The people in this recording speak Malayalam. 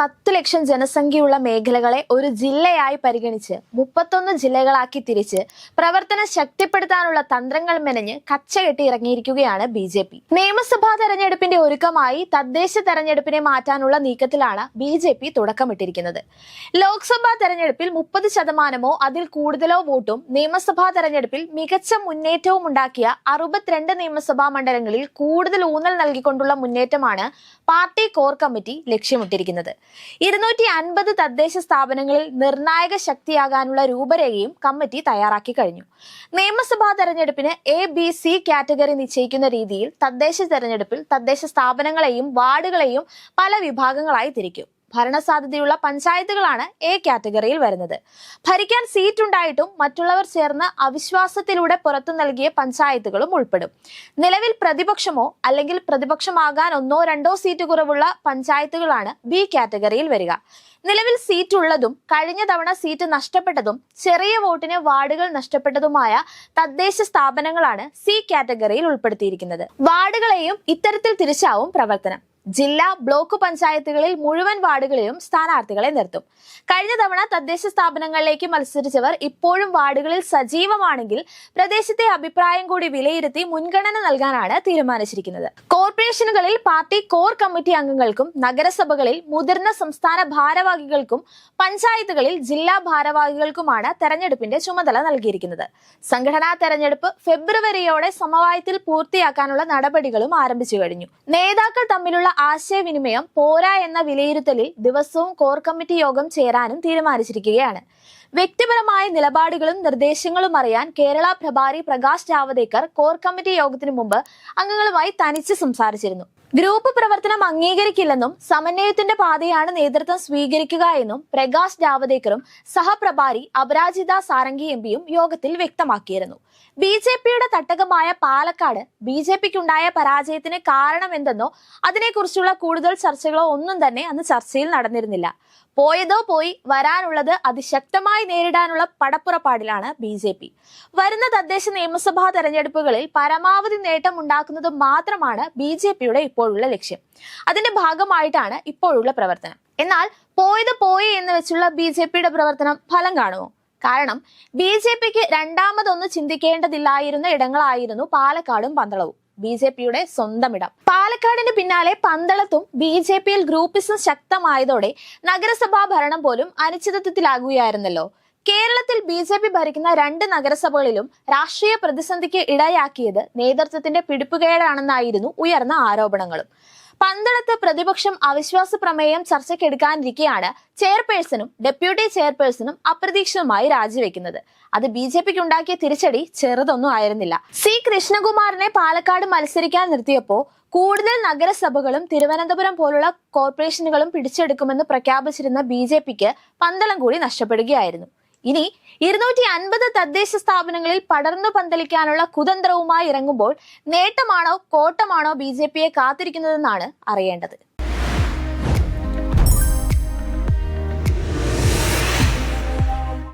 പത്ത് ലക്ഷം ജനസംഖ്യയുള്ള മേഖലകളെ ഒരു ജില്ലയായി പരിഗണിച്ച് മുപ്പത്തൊന്ന് ജില്ലകളാക്കി തിരിച്ച് പ്രവർത്തനം ശക്തിപ്പെടുത്താനുള്ള തന്ത്രങ്ങൾ മെനഞ്ഞ് കച്ചകെട്ടി ഇറങ്ങിയിരിക്കുകയാണ് ബി ജെ പി. നിയമസഭാ തെരഞ്ഞെടുപ്പിന്റെ ഒരുക്കമായി തദ്ദേശ തെരഞ്ഞെടുപ്പിനെ മാറ്റാനുള്ള നീക്കത്തിലാണ് ബി ജെ പി തുടക്കമിട്ടിരിക്കുന്നത്. ലോക്സഭാ തെരഞ്ഞെടുപ്പിൽ മുപ്പത് ശതമാനമോ അതിൽ കൂടുതലോ വോട്ടും നിയമസഭാ തെരഞ്ഞെടുപ്പിൽ മികച്ച മുന്നേറ്റവും ഉണ്ടാക്കിയ അറുപത്തിരണ്ട് നിയമസഭാ മണ്ഡലങ്ങളിൽ കൂടുതൽ ഊന്നൽ നൽകിക്കൊണ്ടുള്ള മുന്നേറ്റമാണ് പാർട്ടി കോർ കമ്മിറ്റി ലക്ഷ്യമിട്ടിരിക്കുന്നത്. ഇരുന്നൂറ്റി അൻപത് തദ്ദേശ സ്ഥാപനങ്ങളിൽ നിർണായക ശക്തിയാകാനുള്ള രൂപരേഖയും കമ്മിറ്റി തയ്യാറാക്കി കഴിഞ്ഞു. നിയമസഭാ തെരഞ്ഞെടുപ്പിന് എ ബി സി കാറ്റഗറി നിശ്ചയിക്കുന്ന രീതിയിൽ തദ്ദേശ തെരഞ്ഞെടുപ്പിൽ തദ്ദേശ സ്ഥാപനങ്ങളെയും വാർഡുകളെയും പല വിഭാഗങ്ങളായി തിരിക്കും. ഭരണസാധ്യതയുള്ള പഞ്ചായത്തുകളാണ് എ കാറ്റഗറിയിൽ വരുന്നത്. ഭരിക്കാൻ സീറ്റ് ഉണ്ടായിട്ടും മറ്റുള്ളവർ ചേർന്ന് അവിശ്വാസത്തിലൂടെ പുറത്തു നൽകിയ പഞ്ചായത്തുകളും ഉൾപ്പെടും. നിലവിൽ പ്രതിപക്ഷമോ അല്ലെങ്കിൽ പ്രതിപക്ഷമാകാൻ ഒന്നോ രണ്ടോ സീറ്റ് കുറവുള്ള പഞ്ചായത്തുകളാണ് ബി കാറ്റഗറിയിൽ വരിക. നിലവിൽ സീറ്റ് ഉള്ളതും കഴിഞ്ഞ തവണ സീറ്റ് നഷ്ടപ്പെട്ടതും ചെറിയ വോട്ടിന് വാർഡുകൾ നഷ്ടപ്പെട്ടതുമായ തദ്ദേശ സ്ഥാപനങ്ങളാണ് സി കാറ്റഗറിയിൽ ഉൾപ്പെടുത്തിയിരിക്കുന്നത്. വാർഡുകളെയും ഇത്തരത്തിൽ തിരിച്ചാവും പ്രവർത്തനം. ജില്ലാ ബ്ലോക്ക് പഞ്ചായത്തുകളിൽ മുഴുവൻ വാർഡുകളിലും സ്ഥാനാർത്ഥികളെ നിർത്തും. കഴിഞ്ഞ തവണ തദ്ദേശ സ്ഥാപനങ്ങളിലേക്ക് മത്സരിച്ചവർ ഇപ്പോഴും വാർഡുകളിൽ സജീവമാണെങ്കിൽ പ്രദേശത്തെ അഭിപ്രായം കൂടി വിലയിരുത്തി മുൻഗണന നൽകാനാണ് തീരുമാനിച്ചിരിക്കുന്നത്. കോർപ്പറേഷനുകളിൽ പാർട്ടി കോർ കമ്മിറ്റി അംഗങ്ങൾക്കും നഗരസഭകളിൽ മുതിർന്ന സംസ്ഥാന ഭാരവാഹികൾക്കും പഞ്ചായത്തുകളിൽ ജില്ലാ ഭാരവാഹികൾക്കുമാണ് തെരഞ്ഞെടുപ്പിന്റെ ചുമതല നൽകിയിരിക്കുന്നത്. സംഘടനാ തെരഞ്ഞെടുപ്പ് ഫെബ്രുവരിയോടെ സമവായത്തിൽ പൂർത്തിയാക്കാനുള്ള നടപടികളും ആരംഭിച്ചു കഴിഞ്ഞു. നേതാക്കൾ തമ്മിലുള്ള ആശയവിനിമയം പോരാ എന്ന വിലയിരുത്തലിൽ ദിവസവും കോർ കമ്മിറ്റി യോഗം ചേരാനും തീരുമാനിച്ചിരിക്കുകയാണ്. വ്യക്തിപരമായ നിലപാടുകളും നിർദ്ദേശങ്ങളും അറിയാൻ കേരള പ്രഭാരി പ്രകാശ് ജാവദേക്കർ കോർ കമ്മിറ്റി യോഗത്തിനു മുമ്പ് അംഗങ്ങളുമായി തനിച്ച് സംസാരിച്ചിരുന്നു. ഗ്രൂപ്പ് പ്രവർത്തനം അംഗീകരിക്കില്ലെന്നും സമന്വയത്തിന്റെ പാതയാണ് നേതൃത്വം സ്വീകരിക്കുക എന്നും പ്രകാശ് ജാവദേക്കറും സഹപ്രഭാരി അപരാജിത സാരംഗി എം പിയും യോഗത്തിൽ വ്യക്തമാക്കിയിരുന്നു. ബി ജെ പിയുടെ തട്ടകമായ പാലക്കാട് ബി ജെ പിക്കുണ്ടായ പരാജയത്തിന് കാരണമെന്തെന്നോ അതിനെക്കുറിച്ചുള്ള കൂടുതൽ ചർച്ചകളോ ഒന്നും തന്നെ അന്ന് ചർച്ചയിൽ നടന്നിരുന്നില്ല. പോയതോ പോയി വരാനുള്ളത് അതിശക്തമായി നേരിടാനുള്ള പടപ്പുറപ്പാടിലാണ് ബി ജെ പി. വരുന്ന തദ്ദേശ നിയമസഭാ തെരഞ്ഞെടുപ്പുകളിൽ പരമാവധി നേട്ടം ഉണ്ടാക്കുന്നത് മാത്രമാണ് ബി ജെ പിയുടെ ഇപ്പോഴുള്ള ലക്ഷ്യം. അതിന്റെ ഭാഗമായിട്ടാണ് ഇപ്പോഴുള്ള പ്രവർത്തനം. എന്നാൽ പോയത് പോയി എന്ന് വെച്ചുള്ള ബി ജെ പിയുടെ പ്രവർത്തനം ഫലം കാണുമോ? കാരണം ബി ജെ പിക്ക് രണ്ടാമതൊന്ന് ചിന്തിക്കേണ്ടതില്ലായിരുന്ന ഇടങ്ങളായിരുന്നു പാലക്കാടും പന്തളവും. ബി ജെ പിയുടെ സ്വന്തം ഇടം പാലക്കാടിന് പിന്നാലെ പന്തളത്തും ബി ജെ പിയിൽ ഗ്രൂപ്പിസം ശക്തമായതോടെ നഗരസഭാ ഭരണം പോലും അനിശ്ചിതത്വത്തിലാകുകയായിരുന്നല്ലോ. കേരളത്തിൽ ബി ജെ പി ഭരിക്കുന്ന രണ്ട് നഗരസഭകളിലും രാഷ്ട്രീയ പ്രതിസന്ധിക്ക് ഇടയാക്കിയത് നേതൃത്വത്തിന്റെ പിടിപ്പുകേടാണെന്നായിരുന്നു ഉയർന്ന ആരോപണങ്ങളും. പന്തളത്ത് പ്രതിപക്ഷം അവിശ്വാസ പ്രമേയം ചർച്ചയ്ക്കെടുക്കാനിരിക്കെയാണ് ചെയർപേഴ്സണും ഡെപ്യൂട്ടി ചെയർപേഴ്സണും അപ്രതീക്ഷിതമായി രാജിവെക്കുന്നത്. അത് ബി ജെ പിക്ക് ഉണ്ടാക്കിയ തിരിച്ചടി ചെറുതൊന്നും ആയിരുന്നില്ല. സി കൃഷ്ണകുമാറിനെ പാലക്കാട് മത്സരിക്കാൻ നിർത്തിയപ്പോ കൂടുതൽ നഗരസഭകളും തിരുവനന്തപുരം പോലുള്ള കോർപ്പറേഷനുകളും പിടിച്ചെടുക്കുമെന്ന് പ്രഖ്യാപിച്ചിരുന്ന ബി പന്തളം കൂടി നഷ്ടപ്പെടുകയായിരുന്നു. ഇനി ഇരുന്നൂറ്റി അൻപത് തദ്ദേശ സ്ഥാപനങ്ങളിൽ പടർന്നു പന്തലിക്കാനുള്ള കുതന്ത്രവുമായി ഇറങ്ങുമ്പോൾ നേട്ടമാണോ കോട്ടമാണോ ബി ജെ പിയെ കാത്തിരിക്കുന്നതെന്നാണ് അറിയേണ്ടത്.